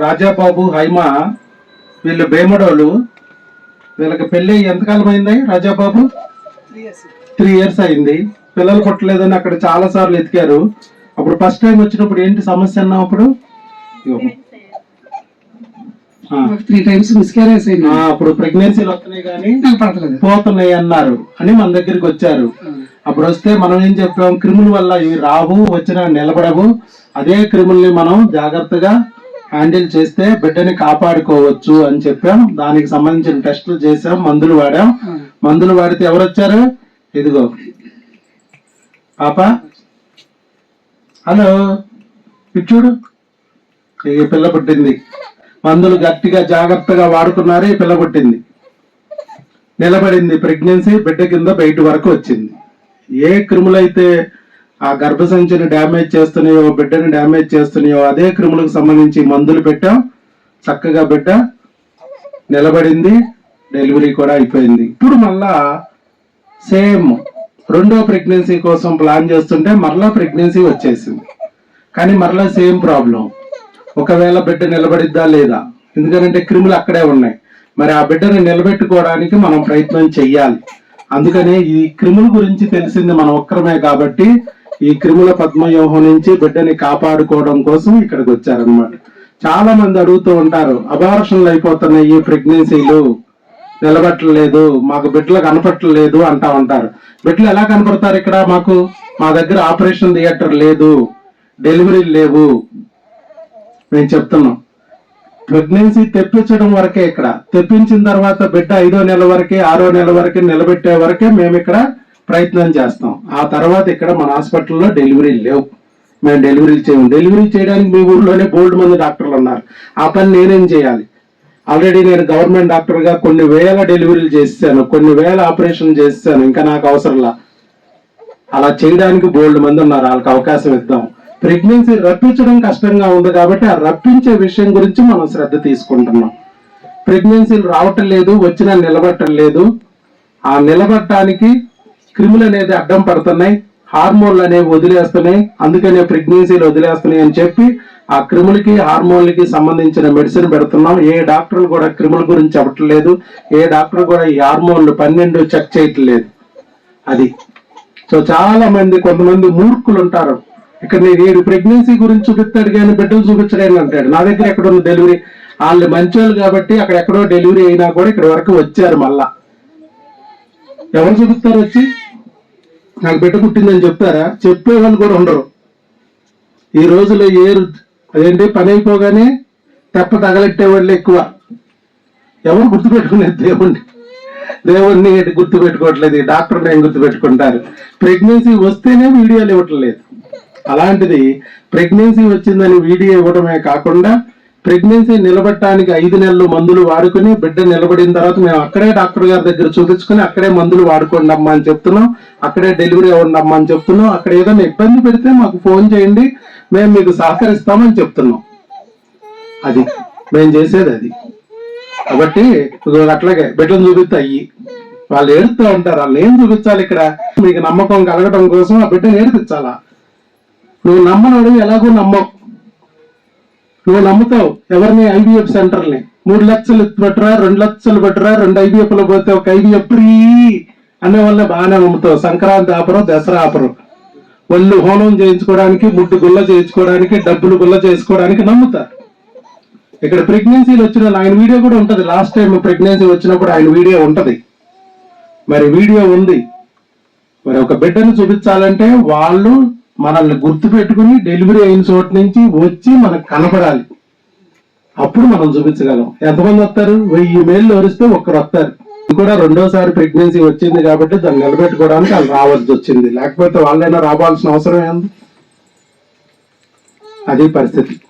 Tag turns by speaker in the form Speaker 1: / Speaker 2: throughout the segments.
Speaker 1: రాజాబాబు హైమ వీళ్ళు బేమడోళ్ళు వీళ్ళకి పెళ్ళి ఎంతకాలం అయింది రాజాబాబు త్రీ ఇయర్స్ అయింది. పిల్లలు పుట్టలేదని అక్కడ చాలా సార్లు ఎతికారు. అప్పుడు ఫస్ట్ టైం వచ్చినప్పుడు ఏంటి సమస్య అన్నావు అప్పుడు?
Speaker 2: త్రీ టైమ్స్ మిస్క్యారేజ్ అయింది
Speaker 1: ఆ, అప్పుడు ప్రెగ్నెన్సీలు వస్తున్నాయి కానీ పోతున్నాయి అన్నారు అని మన దగ్గరికి వచ్చారు. అప్పుడు వస్తే మనం ఏం చెప్పాం? క్రిముల వల్ల ఇవి రావు వచ్చినా నిలబడవు. అదే క్రిముల్ని మనం జాగ్రత్తగా హ్యాండిల్ చేస్తే బిడ్డని కాపాడుకోవచ్చు అని చెప్పాం. దానికి సంబంధించిన టెస్టులు చేసాం మందులు వాడాం. మందులు వాడితే ఎవరు వచ్చారు ఇదిగో. పాప? హలో? చూడు. ఈ పిల్ల పుట్టింది. మందులు గట్టిగా జాగ్రత్తగా వాడుకున్నారు ఈ పిల్ల పుట్టింది. నిలబడింది ప్రెగ్నెన్సీ బిడ్డ కింద బయట వరకు వచ్చింది. ఏ క్రిములైతే ఆ గర్భసంచిని డ్యామేజ్ చేస్తున్నాయో బిడ్డని డ్యామేజ్ చేస్తున్నాయో అదే క్రిములకు సంబంధించి మందులు పెట్టాం. చక్కగా బిడ్డ నిలబడింది డెలివరీ కూడా అయిపోయింది. ఇప్పుడు మళ్ళా సేమ్ రెండో ప్రెగ్నెన్సీ కోసం ప్లాన్ చేస్తుంటే మరలా ప్రెగ్నెన్సీ వచ్చేసింది. కానీ మరలా సేమ్ ప్రాబ్లం. ఒకవేళ బిడ్డ నిలబడిద్దా లేదా? ఎందుకంటే క్రిములు అక్కడే ఉన్నాయి. మరి ఆ బిడ్డని నిలబెట్టుకోవడానికి మనం ప్రయత్నం చెయ్యాలి. అందుకనే ఈ క్రిముల గురించి తెలిసింది మనం ఒక్కరమే కాబట్టి ఈ క్రిముల పద్మవ్యూహం నుంచి బిడ్డని కాపాడుకోవడం కోసం ఇక్కడికి వచ్చారనమాట చాలా మంది అడుగుతూ ఉంటారు అబార్షన్లు అయిపోతున్నాయి ఈ ప్రెగ్నెన్సీలు. నిలబట్టలేదు మాకు బిడ్డలు కనపట్టలేదు అంటా ఉంటారు. బిడ్డలు ఎలా కనపడతారు ఇక్కడ మాకు? మా దగ్గర ఆపరేషన్ థియేటర్ లేదు డెలివరీ లేవు. మేము చెప్తున్నాం ప్రెగ్నెన్సీ తెప్పించడం వరకే ఇక్కడ. తెప్పించిన తర్వాత బిడ్డ ఐదో నెల వరకే ఆరో నెల వరకే నిలబెట్టే వరకే మేము ఇక్కడ ప్రయత్నం చేస్తాం. ఆ తర్వాత ఇక్కడ మన హాస్పిటల్లో డెలివరీ లేవు. మేము డెలివరీ చేయము డెలివరీ చేయడానికి మీ ఊర్లోనే బోల్డ్ మంది డాక్టర్లు ఉన్నారు. ఆ పని నేనేం చేయాలి? ఆల్రెడీ నేను గవర్నమెంట్ డాక్టర్గా కొన్ని వేల డెలివరీలు చేశాను కొన్ని వేల ఆపరేషన్ చేశాను ఇంకా నాకు అవసరంలా అలా చేయడానికి బోల్డ్ మంది ఉన్నారు వాళ్ళకి అవకాశం ఇద్దాం. ప్రెగ్నెన్సీ రప్పించడం కష్టంగా ఉంది కాబట్టి ఆ రప్పించే విషయం గురించి మనం శ్రద్ధ తీసుకుంటున్నాం. ప్రెగ్నెన్సీలు రావటం లేదు వచ్చినా నిలబట్టం లేదు. ఆ నిలబట్టడానికి క్రిములు అనేది అడ్డం పడుతున్నాయి హార్మోన్లు అనేవి వదిలేస్తున్నాయి అందుకనే ప్రెగ్నెన్సీలు వదిలేస్తున్నాయి అని చెప్పి ఆ క్రిములకి హార్మోన్లకి సంబంధించిన మెడిసిన్ పెడుతున్నాం. ఏ డాక్టర్లు కూడా క్రిముల గురించి చెప్పట్లేదు. ఏ డాక్టర్ కూడా ఈ హార్మోన్లు పన్నెండు చెక్ చేయట్లేదు. అది. సో చాలా మంది కొంతమంది మూర్ఖులు ఉంటారు ఇక్కడ నేను ప్రెగ్నెన్సీ గురించి చూపిస్తాడు కానీ బిడ్డలు చూపించలేను అంటాడు. నా దగ్గర ఎక్కడ ఉంది డెలివరీ వాళ్ళు మంచోళ్ళు కాబట్టి అక్కడ ఎక్కడో డెలివరీ అయినా కూడా ఇక్కడ వరకు వచ్చారు మళ్ళా. ఎవరు చూపిస్తారు వచ్చి? నాకు బిడ్డ పుట్టిందని చెప్తారా చెప్పే వాళ్ళు కూడా ఉండరు. ఈ రోజులో ఏ అదేంటి? పని అయిపోగానే తెప్ప తగలెట్టే వాళ్ళు ఎక్కువ. ఎవరు గుర్తుపెట్టుకునేది దేవుణ్ణి? దేవుణ్ణి గుర్తు పెట్టుకోవట్లేదు డాక్టర్ని ఏం గుర్తు పెట్టుకుంటారు ప్రెగ్నెన్సీ వస్తేనే వీడియోలు ఇవ్వటం లేదు అలాంటిది ప్రెగ్నెన్సీ వచ్చిందని వీడియో ఇవ్వడమే కాకుండా ప్రెగ్నెన్సీ నిలబెట్టడానికి ఐదు నెలలు మందులు వాడుకుని బిడ్డ నిలబడిన తర్వాత మేము అక్కడే డాక్టర్ గారి దగ్గర చూపించుకుని అక్కడే మందులు వాడుకోండి అమ్మా అని చెప్తున్నాం. అక్కడే డెలివరీ అవ్వండి అమ్మా అని చెప్తున్నాం. అక్కడ ఏదైనా ఇబ్బంది పెడితే మాకు ఫోన్ చేయండి. మేము మీకు సహకరిస్తామని చెప్తున్నాం. అది మేము చేసేది అది. కాబట్టి అట్లాగే బిడ్డను చూపిస్తే అయ్యి. వాళ్ళు ఏడుతూ ఉంటారు. వాళ్ళు ఏం చూపించాలి ఇక్కడ? మీకు నమ్మకం కలగడం కోసం ఆ బిడ్డను ఏడిపించాలా? నువ్వు నమ్మనోడు ఎలాగో నమ్మవు. నువ్వు నమ్ముతావు ఎవరిని ఐవీఎఫ్ సెంటర్ని? మూడు లక్షలు పెట్టరా రెండు లక్షలు పెట్టరా రెండు ఐవీఎఫ్లో పోతే ఒక ఐవీఎఫ్ ఫ్రీ అనే వల్ల బాగానే నమ్ముతావు. సంక్రాంతి ఆపరు దసరా ఆపరు. ఒళ్ళు హోనం చేయించుకోవడానికి ముడ్డు గుల్ల చేయించుకోవడానికి డబ్బులు గుల్ల చేసుకోవడానికి నమ్ముతారు. ఇక్కడ ప్రెగ్నెన్సీలు వచ్చిన ఆయన వీడియో కూడా ఉంటది. లాస్ట్ టైం ప్రెగ్నెన్సీ వచ్చినప్పుడు ఆయన వీడియో ఉంటది. మరి వీడియో ఉంది. మరి ఒక బిడ్డను చూపించాలంటే వాళ్ళు మనల్ని గుర్తు పెట్టుకుని డెలివరీ అయిన చోట నుంచి వచ్చి మనకు కనపడాలి. అప్పుడు మనం చూపించగలం. ఎంతమంది వస్తారు? వెయ్యి మేళ్ళు వరిస్తే ఒక్కరు వస్తారు. ఇది కూడా రెండోసారి ప్రెగ్నెన్సీ వచ్చింది కాబట్టి దాన్ని నిలబెట్టుకోవడానికి వాళ్ళు రావాల్సి వచ్చింది. లేకపోతే వాళ్ళైనా రావాల్సిన అవసరం ఏంది? అది పరిస్థితి.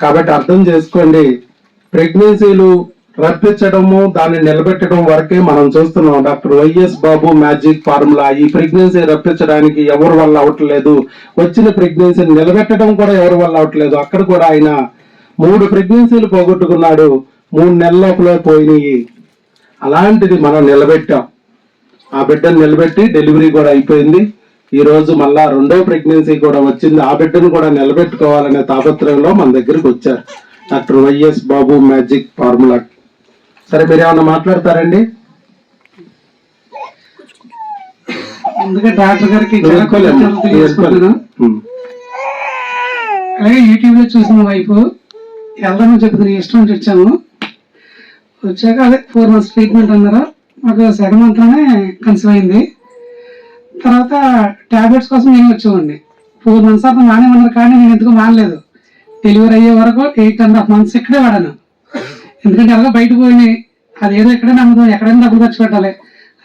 Speaker 1: కాబట్టి అర్థం చేసుకోండి. ప్రెగ్నెన్సీలు రప్పించడము దాన్ని నిలబెట్టడం వరకే మనం చూస్తున్నాం. Doctor YS Babu magic formula ఈ ప్రెగ్నెన్సీ రప్పించడానికి ఎవరి వల్ల అవట్లేదు. వచ్చిన ప్రెగ్నెన్సీని నిలబెట్టడం కూడా ఎవరి వల్ల అవట్లేదు. అక్కడ కూడా ఆయన మూడు ప్రెగ్నెన్సీలు పోగొట్టుకున్నాడు. మూడు నెలల లోపల పోయినాయి. అలాంటిది మనం నిలబెట్టాం. ఆ బిడ్డను నిలబెట్టి డెలివరీ కూడా అయిపోయింది. ఈ రోజు మళ్ళా రెండో ప్రెగ్నెన్సీ కూడా వచ్చింది. ఆ బిడ్డను కూడా నిలబెట్టుకోవాలనే తాపత్రయంలో మన దగ్గరికి వచ్చారు. Doctor YS Babu magic formula సరే మీరు ఏమన్నా మాట్లాడతారండి?
Speaker 2: అందుకే డాక్టర్ గారికి. అలాగే యూట్యూబ్లో చూసిన వైపు వెళ్దామని చెప్పింది ఇష్టం వచ్చాము. వచ్చాక అదే ఫోర్ మంత్స్ ట్రీట్మెంట్ అన్నారు? మాకు సెకండ్ మంత్లోనే కన్సీవ్ అయింది. తర్వాత టాబ్లెట్స్ కోసం నేను వచ్చేవాడిని. ఫోర్ మంత్స్ తర్వాత మానేమన్నారు కానీ నేను ఎందుకు మానలేదు. డెలివరీ అయ్యే వరకు ఎయిట్ అండ్ హాఫ్ మంత్స్ ఇక్కడే వాడాను. ఎందుకంటే అలాగే బయట పోయి అదేదో ఎక్కడే నమ్ముదాం ఎక్కడైనా డబ్బులు ఖర్చు పెట్టాలి.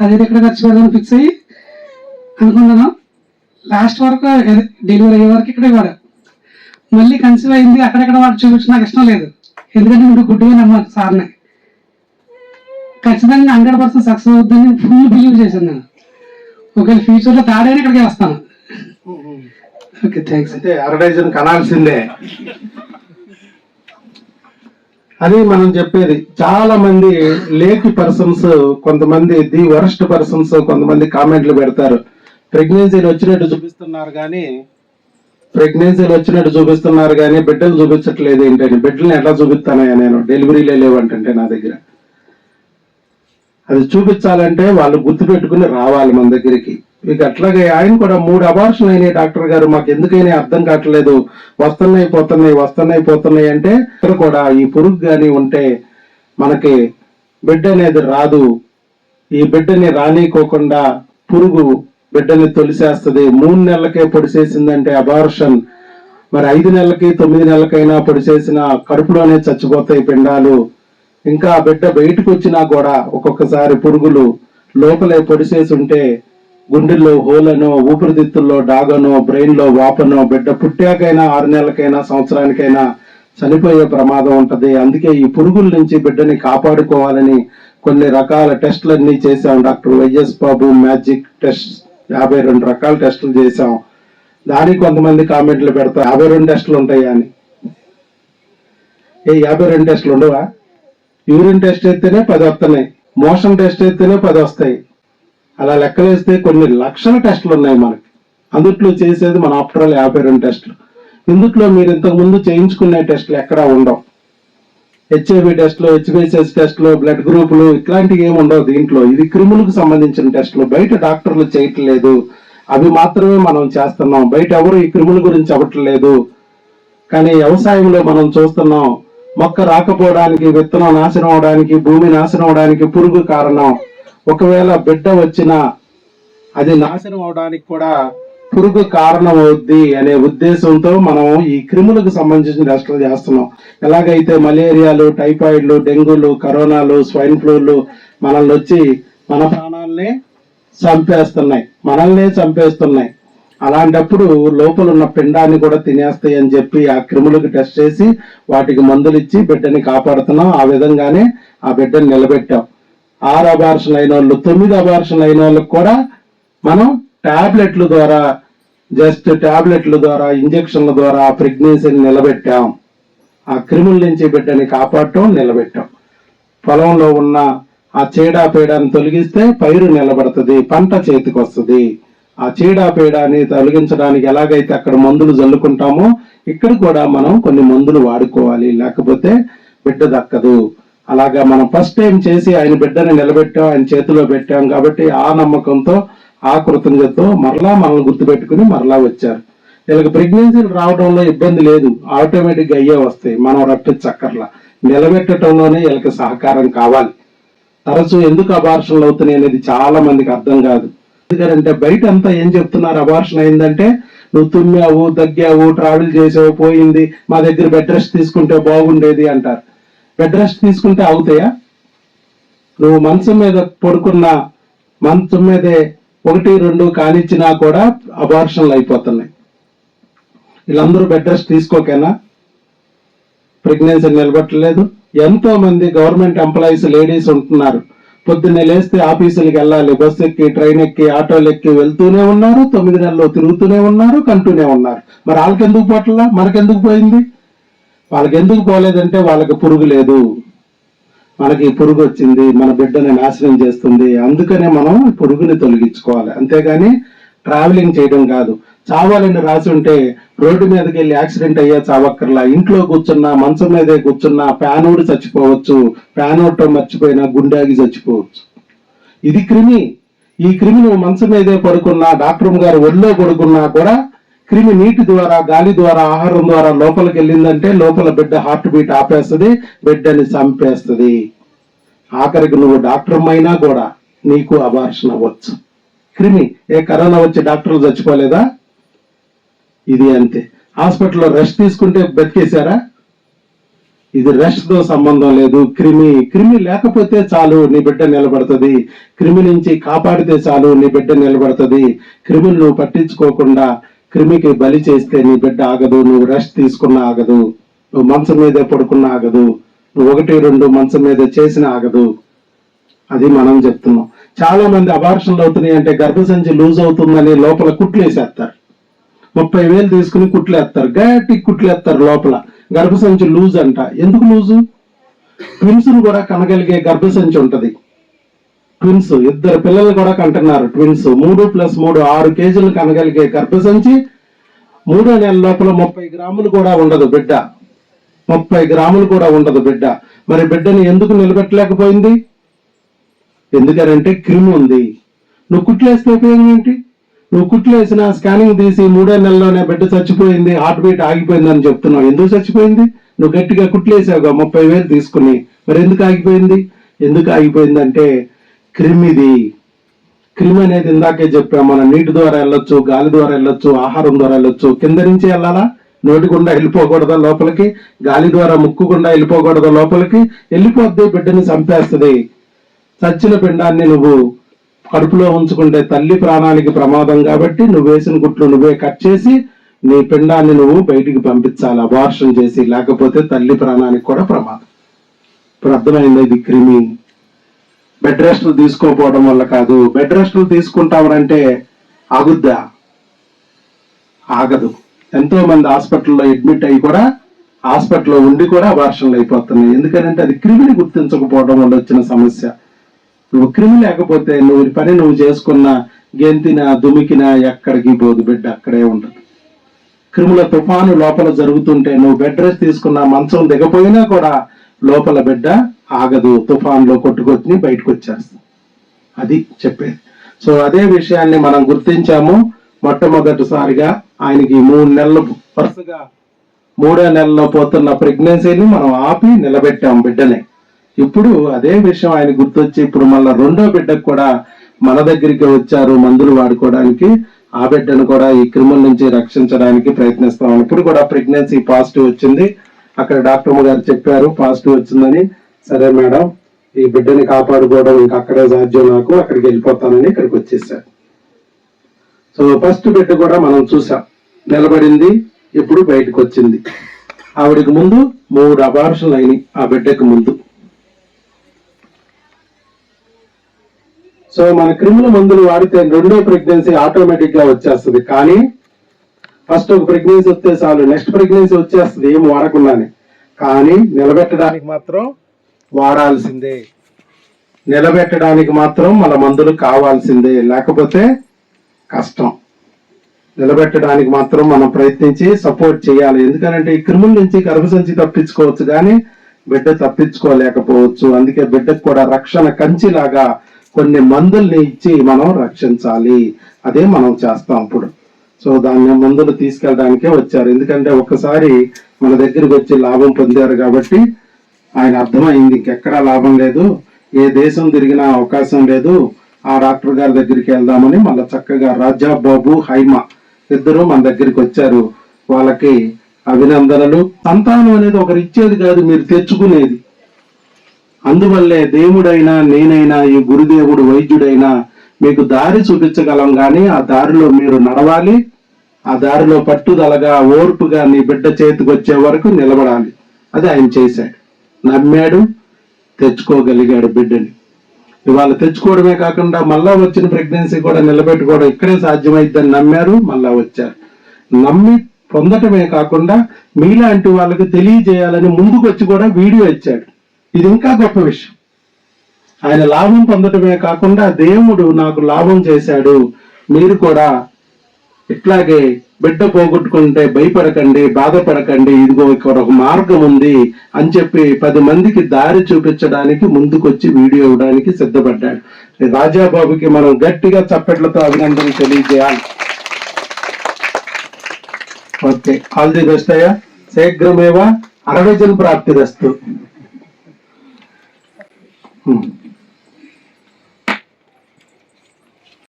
Speaker 2: అదేదో ఎక్కడ ఖర్చు పెడదాం ఫిక్స్ అయ్యి అనుకున్నాను లాస్ట్ వరకు డెలివరీ అయ్యే వరకు ఇక్కడే వాడా. మళ్ళీ కన్సీవ్ అయింది అక్కడెక్కడ వాడు చూపించి నాకు ఇష్టం లేదు. ఎందుకంటే ఇప్పుడు గుడ్డిగా నమ్మాను సార్ని. ఖచ్చితంగా హండ్రెడ్ పర్సెంట్ సక్సెస్ అవుతుందని ఫుల్ బిలీవ్ చేశాను నేను. ఒకవేళ ఫ్యూచర్లో తాడైనా ఇక్కడికి వస్తాను. ఓకే థ్యాంక్స్
Speaker 1: అంటే అరడైజన్ కనాల్సిందే. అది మనం చెప్పేది. చాలా మంది లేకి పర్సన్స్ కొంతమంది ది వరస్ట్ పర్సన్స్ కొంతమంది కామెంట్లు పెడతారు. ప్రెగ్నెన్సీలు వచ్చినట్టు చూపిస్తున్నారు కానీ ప్రెగ్నెన్సీలు వచ్చినట్టు చూపిస్తున్నారు కానీ బిడ్డలు చూపించట్లేదు ఏంటని. బిడ్డలను ఎట్లా చూపిస్తానయ్యా నేను? డెలివరీలే లేవంటే నా దగ్గర. అది చూపించాలంటే వాళ్ళు గుర్తు పెట్టుకుని రావాలి మన దగ్గరికి. ఇక అట్లాగే ఆయన కూడా మూడు అబార్షన్ అయినాయి డాక్టర్ గారు. మాకు ఎందుకైనా అర్థం కావట్లేదు. వస్తున్నాయి పోతున్నాయి వస్తున్నాయి పోతున్నాయి అంటే ఇక్కడ కూడా ఈ పురుగు కానీ ఉంటే మనకి బిడ్డ అనేది రాదు. ఈ బిడ్డని రానికోకుండా పురుగు బిడ్డని తొలిసేస్తుంది. మూడు నెలలకే పొడిసేసిందంటే అబార్షన్ మరి ఐదు నెలలకి తొమ్మిది నెలలకైనా పొడిసేసిన కడుపులోనే చచ్చిపోతాయి పిండాలు. ఇంకా ఆ బిడ్డ బయటకు వచ్చినా కూడా ఒక్కొక్కసారి పురుగులు లోపలే పొడిసేసి ఉంటే గుండెల్లో హోలనో ఊపిరితిత్తుల్లో డాగనో బ్రెయిన్లో వాపనో బిడ్డ పుట్టాకైనా ఆరు నెలలకైనా సంవత్సరానికైనా చనిపోయే ప్రమాదం ఉంటుంది. అందుకే ఈ పురుగుల నుంచి బిడ్డని కాపాడుకోవాలని కొన్ని రకాల టెస్టులన్నీ చేశాం. Doctor YS Babu magic test యాభై రెండు రకాల టెస్టులు చేశాం. దానికి కొంతమంది కామెంట్లు పెడతారు యాభై రెండు టెస్టులు ఉంటాయా అని. ఏ యాభై రెండు టెస్టులు ఉండవా? యూరిన్ టెస్ట్ అయితేనే పది వస్తున్నాయి మోషన్ టెస్ట్ అయితేనే పది వస్తాయి. అలా లెక్కలేస్తే కొన్ని లక్షల టెస్టులు ఉన్నాయి మనకి. అందుట్లో చేసేది మన ఆఫ్టర్ ఆల్ యాభై రెండు టెస్టులు. ఇందుట్లో మీరు ఇంతకు ముందు చేయించుకునే టెస్టులు ఎక్కడా ఉండవు. హెచ్ఐవి టెస్ట్లు హెచ్బిఎస్ఎస్ టెస్ట్లు బ్లడ్ గ్రూపులు ఇట్లాంటివి ఏమి ఉండవు దీంట్లో. ఇది క్రిములకు సంబంధించిన టెస్టులు. బయట డాక్టర్లు చేయట్లేదు. అవి మాత్రమే మనం చేస్తున్నాం. బయట ఎవరు ఈ క్రిముల గురించి అవ్వట్లేదు కానీ వ్యవసాయంలో మనం చూస్తున్నాం. మొక్క రాకపోవడానికి విత్తనం నాశనం అవడానికి భూమి నాశనం అవడానికి పురుగు కారణం. ఒకవేళ బిడ్డ వచ్చినా అది నాశనం అవడానికి కూడా పురుగు కారణం అవుద్ది అనే ఉద్దేశంతో మనం ఈ క్రిములకు సంబంధించిన టెస్టులు చేస్తున్నాం. ఎలాగైతే మలేరియాలు టైఫాయిడ్లు డెంగ్యూలు కరోనాలు స్వైన్ ఫ్లూలు మనల్ని వచ్చి మన ప్రాణాలనే చంపేస్తున్నాయి. మనల్నే చంపేస్తున్నాయి. అలాంటప్పుడు లోపల ఉన్న పిండాన్ని కూడా తినేస్తాయి అని చెప్పి ఆ క్రిములకు టెస్ట్ చేసి వాటికి మందులు ఇచ్చి బిడ్డని కాపాడుతున్నాం. ఆ విధంగానే ఆ బిడ్డని నిలబెట్టాం. ఆరు అబార్షన్ అయిన వాళ్ళు తొమ్మిది అబార్షన్ అయిన వాళ్ళకి కూడా మనం టాబ్లెట్ల ద్వారా జస్ట్ టాబ్లెట్ల ద్వారా ఇంజక్షన్ల ద్వారా ఆ ప్రెగ్నెన్సీని నిలబెట్టాం. ఆ క్రిముల నుంచి బిడ్డని కాపాడటం నిలబెట్టాం. పొలంలో ఉన్న ఆ చీడా పేడాన్ని తొలగిస్తే పైరు నిలబడుతుంది పంట చేతికి వస్తుంది ఆ చీడా పేడాన్ని తొలగించడానికి ఎలాగైతే అక్కడ మందులు జల్లుకుంటామో ఇక్కడ కూడా మనం కొన్ని మందులు వాడుకోవాలి. లేకపోతే బిడ్డ దక్కదు. అలాగా మనం ఫస్ట్ టైం చేసి ఆయన బిడ్డని నిలబెట్టాం ఆయన చేతిలో పెట్టాం కాబట్టి ఆ నమ్మకంతో ఆ కృతజ్ఞతతో మరలా మనల్ని గుర్తుపెట్టుకుని మరలా వచ్చారు. వీళ్ళకి ప్రెగ్నెన్సీలు రావడంలో ఇబ్బంది లేదు. ఆటోమేటిక్గా అయ్యే వస్తాయి. మనం రప్పించక్కర్లా నిలబెట్టడంలోనే వీళ్ళకి సహకారం కావాలి. తరచూ ఎందుకు అబార్షన్లు అవుతున్నాయి అనేది చాలా మందికి అర్థం కాదు. ఎందుకంటే బయట అంతా ఏం చెప్తున్నారు? అబార్షన్ అయిందంటే నువ్వు తుమ్మావు దగ్గావు ట్రావెల్ చేసావు పోయింది మా దగ్గర బెడ్ రెస్ట్ తీసుకుంటే బాగుండేది అంటారు. బెడ్ రెస్ట్ తీసుకుంటే అవుతాయా? నువ్వు మంచం మీద పడుకున్న మంచం మీదే ఒకటి రెండు కానిచ్చినా కూడా అబార్షన్లు అయిపోతున్నాయి. వీళ్ళందరూ బెడ్ రెస్ట్ తీసుకోకేనా? ప్రెగ్నెన్సీ నిలబట్టలేదు. ఎంతో మంది గవర్నమెంట్ ఎంప్లాయీస్ లేడీస్ ఉంటున్నారు. పొద్దున్నే లేస్తే ఆఫీసులకు వెళ్ళాలి బస్సు ఎక్కి ట్రైన్ ఎక్కి ఆటోలు ఎక్కి వెళ్తూనే ఉన్నారు తొమ్మిది నెలలు తిరుగుతూనే ఉన్నారు కంటూనే ఉన్నారు. మరి వాళ్ళకి ఎందుకు పోట్లా? మనకెందుకు పోయింది? వాళ్ళకి ఎందుకు పోలేదంటే వాళ్ళకి పురుగు లేదు. మనకి పురుగు వచ్చింది మన బిడ్డని నాశనం చేస్తుంది. అందుకనే మనం పురుగుని తొలగించుకోవాలి. అంతేగాని ట్రావెలింగ్ చేయడం కాదు. చావాలని రాసి ఉంటే రోడ్డు మీదకి వెళ్ళి యాక్సిడెంట్ అయ్యే చావక్కర్లా. ఇంట్లో కూర్చున్నా మంచం మీదే కూర్చున్నా ప్యానోడు చచ్చిపోవచ్చు. ఫ్యాన్ మర్చిపోయినా గుండాగి చచ్చిపోవచ్చు. ఇది క్రిమి. ఈ క్రిమి నువ్వు మంచం మీదే పడుకున్నా డాక్టర్ గారు ఒళ్ళో పడుకున్నా కూడా క్రిమి నీటి ద్వారా గాలి ద్వారా ఆహారం ద్వారా లోపలికి వెళ్ళిందంటే లోపల బిడ్డ హార్ట్ బీట్ ఆపేస్తుంది బిడ్డని చంపేస్తుంది. ఆఖరికి నువ్వు డాక్టర్ అయినా కూడా నీకు అబార్షన్ అవ్వచ్చు. క్రిమి ఏ కరోనా వచ్చి డాక్టర్లు చచ్చిపోలేదా? ఇది అంతే. హాస్పిటల్లో రెస్ట్ తీసుకుంటే బతికేశారా? ఇది రెస్ట్తో సంబంధం లేదు. క్రిమి క్రిమి లేకపోతే చాలు నీ బిడ్డ నిలబడుతుంది. క్రిమి నుంచి కాపాడితే చాలు నీ బిడ్డ నిలబడుతుంది. క్రిమిని నువ్వు పట్టించుకోకుండా క్రిమికి బలి చేస్తే నీ బిడ్డ ఆగదు నువ్వు రెస్ట్ తీసుకున్న ఆగదు నువ్వు మంచం మీదే పడుకున్న ఆగదు నువ్వు ఒకటి రెండు మంచం మీద చేసిన ఆగదు. అది మనం చెప్తున్నాం. చాలా మంది అబార్షన్లు అవుతున్నాయి అంటే గర్భసంచి లూజ్ అవుతుందని లోపల కుట్లేసేస్తారు ముప్పై వేలు తీసుకుని కుట్లేస్తారు గట్టి కుట్లేస్తారు లోపల. గర్భసంచి లూజ్ అంట. ఎందుకు లూజు ట్విన్స్ కూడా కనగలిగే గర్భసంచి ఉంటుంది. ట్విన్స్ ఇద్దరు పిల్లలు కూడా కంటున్నారు ట్విన్స్ మూడు ప్లస్ మూడు ఆరు కేజీలు కనగలిగే గర్భసంచి మూడో నెల లోపల ముప్పై గ్రాములు కూడా ఉండదు బిడ్డ. ముప్పై గ్రాములు కూడా ఉండదు బిడ్డ. మరి బిడ్డని ఎందుకు నిలబెట్టలేకపోయింది? ఎందుకనంటే క్రిమి ఉంది. నువ్వు కుట్లేస్తే ఉపయోగం ఏంటి? నువ్వు కుట్లేసిన స్కానింగ్ తీసి మూడో నెలలోనే బిడ్డ చచ్చిపోయింది హార్ట్ బీట్ ఆగిపోయింది అని చెప్తున్నావు. ఎందుకు చచ్చిపోయింది? నువ్వు గట్టిగా కుట్లేసావుగా ముప్పై వేలు తీసుకుని. మరి ఎందుకు ఆగిపోయింది? ఎందుకు ఆగిపోయింది అంటే క్రిమిది. క్రిమి అనేది ఇందాకే చెప్పాం మనం నీటి ద్వారా వెళ్ళొచ్చు గాలి ద్వారా వెళ్ళొచ్చు ఆహారం ద్వారా వెళ్ళొచ్చు. కింద నుంచి వెళ్ళాలా? నోటి గుండా వెళ్ళిపోకూడదా లోపలికి? గాలి ద్వారా ముక్కు గుండా వెళ్ళిపోకూడదా లోపలికి? వెళ్ళిపోద్ది బిడ్డని చంపేస్తుంది. చచ్చిన పిండాన్ని నువ్వు కడుపులో ఉంచుకుంటే తల్లి ప్రాణానికి ప్రమాదం కాబట్టి నువ్వు వేసిన గుట్లు నువ్వే కట్ చేసి నీ పిండాన్ని నువ్వు బయటికి పంపించాలి? అబార్షన్ చేసి లేకపోతే తల్లి ప్రాణానికి కూడా ప్రమాదం. ఇప్పుడు అర్థమైంది ఇది క్రిమి? బెడ్ రెస్ట్లు తీసుకోకపోవడం వల్ల కాదు. బెడ్ రెస్ట్లు తీసుకుంటామంటే ఆగుద్దా. ఆగదు. ఎంతో మంది హాస్పిటల్లో అడ్మిట్ అయ్యి కూడా హాస్పిటల్లో ఉండి కూడా అబార్షన్లు అయిపోతున్నాయి. ఎందుకంటే అది క్రిమిని గుర్తించకపోవడం వల్ల వచ్చిన సమస్య. నువ్వు క్రిమి లేకపోతే నువ్వు పని నువ్వు చేసుకున్న గెంతిన దుమికిన ఎక్కడికి పోదు బిడ్డ. అక్కడే ఉండదు. క్రిముల తుఫాను లోపల జరుగుతుంటే నువ్వు బెడ్ రెస్ట్ తీసుకున్న మంచం దిగపోయినా కూడా లోపల బిడ్డ ఆగదు తుఫాన్లో కొట్టుకొచ్చి బయటకు వచ్చేస్తాం అది చెప్పేది. సో అదే విషయాన్ని మనం గుర్తించాము మొట్టమొదటిసారిగా ఆయనకి మూడు నెలలు వరుసగా మూడో నెలలో పోతున్న ప్రెగ్నెన్సీని మనం ఆపి నిలబెట్టాం బిడ్డని ఇప్పుడు అదే విషయం ఆయన గుర్తొచ్చి ఇప్పుడు మళ్ళీ రెండో బిడ్డకు కూడా మన దగ్గరికి వచ్చారు మందులు వాడుకోవడానికి. ఆ బిడ్డను కూడా ఈ క్రిముల నుంచి రక్షించడానికి ప్రయత్నిస్తాం. ఇప్పుడు కూడా ప్రెగ్నెన్సీ పాజిటివ్ వచ్చింది. అక్కడ డాక్టర్ గారు చెప్పారు పాజిటివ్ వచ్చిందని. సరే మేడం ఈ బిడ్డని కాపాడుకోవడం ఇంకా అక్కడే సాధ్యం నాకు అక్కడికి వెళ్ళిపోతానని ఇక్కడికి వచ్చేసారు. సో ఫస్ట్ బిడ్డ కూడా మనం చూసాం నిలబడింది ఇప్పుడు బయటకు వచ్చింది. ఆవిడకి ముందు మూడు అబార్షన్లు అయినాయి ఆ బిడ్డకు ముందు. సో మన క్రిముల మందులు వాడితే రెండో ప్రెగ్నెన్సీ ఆటోమేటిక్గా వచ్చేస్తుంది కానీ ఫస్ట్ ఒక ప్రెగ్నెన్సీ వస్తే చాలు నెక్స్ట్ ప్రెగ్నెన్సీ వచ్చేస్తుంది ఏం వాడకుండానే. కానీ నిలబెట్టడానికి మాత్రం వాడాల్సిందే. నిలబెట్టడానికి మాత్రం మన మందులు కావాల్సిందే. లేకపోతే కష్టం. నిలబెట్టడానికి మాత్రం మనం ప్రయత్నించి సపోర్ట్ చేయాలి. ఎందుకంటే ఈ క్రిముల నుంచి గర్భసంచి తప్పించుకోవచ్చు కానీ బిడ్డ తప్పించుకోలేకపోవచ్చు. అందుకే బిడ్డకు కూడా రక్షణ కంచిలాగా కొన్ని మందుల్ని ఇచ్చి మనం రక్షించాలి. అదే మనం చేస్తాం ఇప్పుడు. సో దాన్ని మందులు తీసుకెళ్ళడానికే వచ్చారు. ఎందుకంటే ఒక్కసారి మన దగ్గరికి వచ్చి లాభం పొందారు కాబట్టి ఆయన అర్థమైంది ఇంకెక్కడా లాభం లేదు ఏ దేశం తిరిగినా అవకాశం లేదు ఆ డాక్టర్ గారి దగ్గరికి వెళ్దామని మళ్ళీ చక్కగా రాజా బాబు హైమ ఇద్దరు మన దగ్గరికి వచ్చారు. వాళ్ళకి అభినందనలు. సంతానం అనేది ఒకరు ఇచ్చేది కాదు మీరు తెచ్చుకునేది. అందువల్లే దేవుడైనా నేనైనా ఈ గురుదేవుడు వైద్యుడైనా మీకు దారి చూపించగలం కానీ ఆ దారిలో మీరు నడవాలి. ఆ దారిలో పట్టుదలగా ఓర్పుగా నీ బిడ్డ చేతికి వచ్చే వరకు నిలబడాలి. అది ఆయన చేశాడు. నమ్మాడు తెచ్చుకోగలిగాడు బిడ్డని. ఇవాళ తెచ్చుకోవడమే కాకుండా మళ్ళా వచ్చిన ప్రెగ్నెన్సీ కూడా నిలబెట్టుకోవడం ఇక్కడే సాధ్యమైద్దని నమ్మారు మళ్ళా వచ్చారు. నమ్మి పొందటమే కాకుండా మీలాంటి వాళ్ళకి తెలియజేయాలని ముందుకు వచ్చి కూడా వీడియో ఇచ్చాడు. ఇది ఇంకా గొప్ప విషయం. ఆయన లాభం పొందటమే కాకుండా దేవుడు నాకు లాభం చేశాడు. మీరు కూడా ఇట్లాగే బిడ్డ పోగొట్టుకుంటే భయపడకండి బాధపడకండి ఇదిగో ఇక్కడ ఒక మార్గం ఉంది అని చెప్పి పది మందికి దారి చూపించడానికి ముందుకొచ్చి వీడియో ఇవ్వడానికి సిద్ధపడ్డాడు. రాజాబాబుకి మనం గట్టిగా చప్పట్లతో అభినందన తెలియజేయాలి. ఓకే ఆల్ ది బెస్ట్ అయ్యా. శీఘ్రమేవా? అరవై జన్ ప్రాప్తి దస్తు